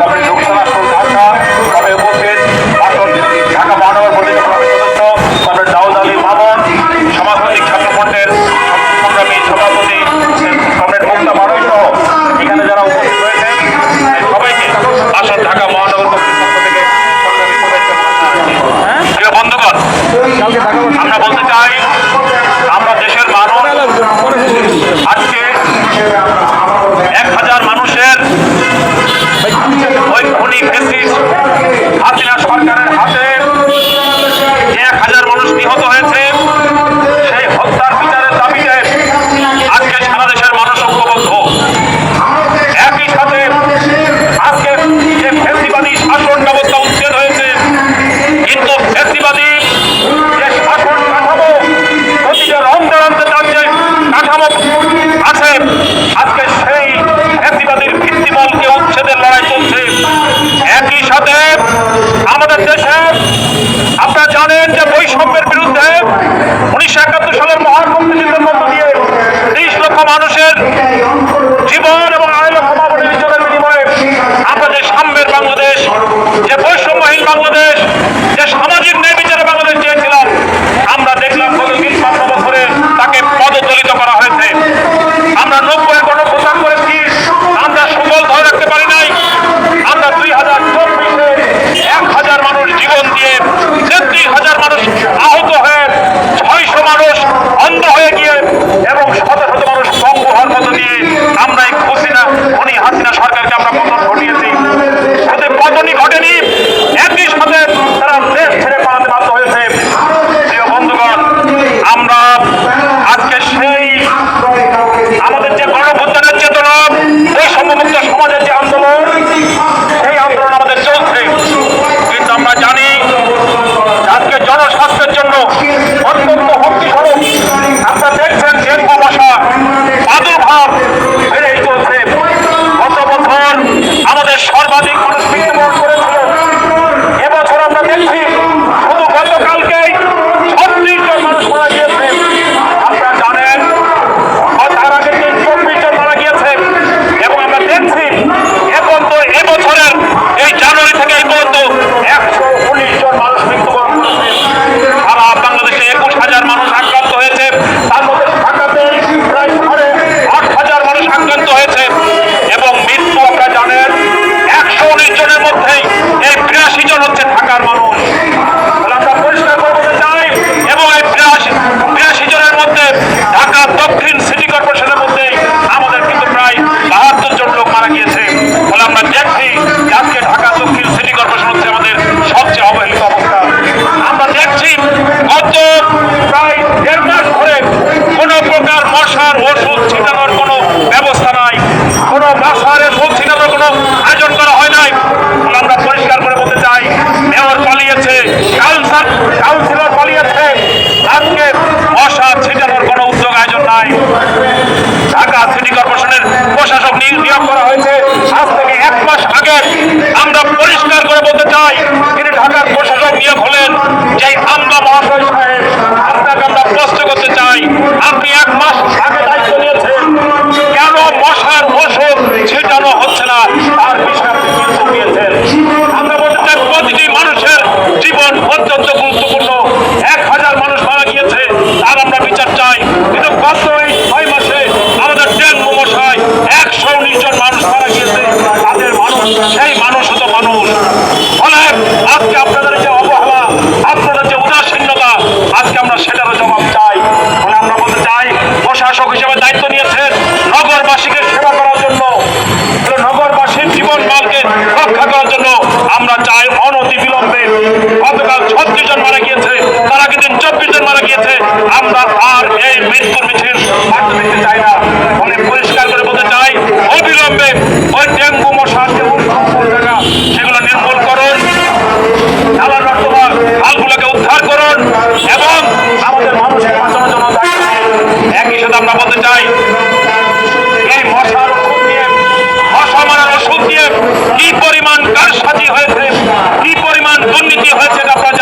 তবে লোকসভা তবে উপস্থিত ঢাকা মহানগর পরিষদের সদস্য তবে দাউদ আলী মামুন সমাজবাদী ছাত্রফ্রন্টের এখানে যারা উপস্থিত রয়েছেন সবাইকে আমরা বলতে চাই জানেন যে বৈষম্যের বিরুদ্ধে উনিশশো একাত্তর সালের মহান মুক্তিযুদ্ধের মধ্য দিয়ে তেইশ লক্ষ মানুষের সাথে আমরা বলতে চাই। এই মশার ওষুধ মশা মারার ওষুধ দিয়ে কি পরিমাণ কারসাজি হয়েছে, কি পরিমাণ দুর্নীতি হয়েছে আপনার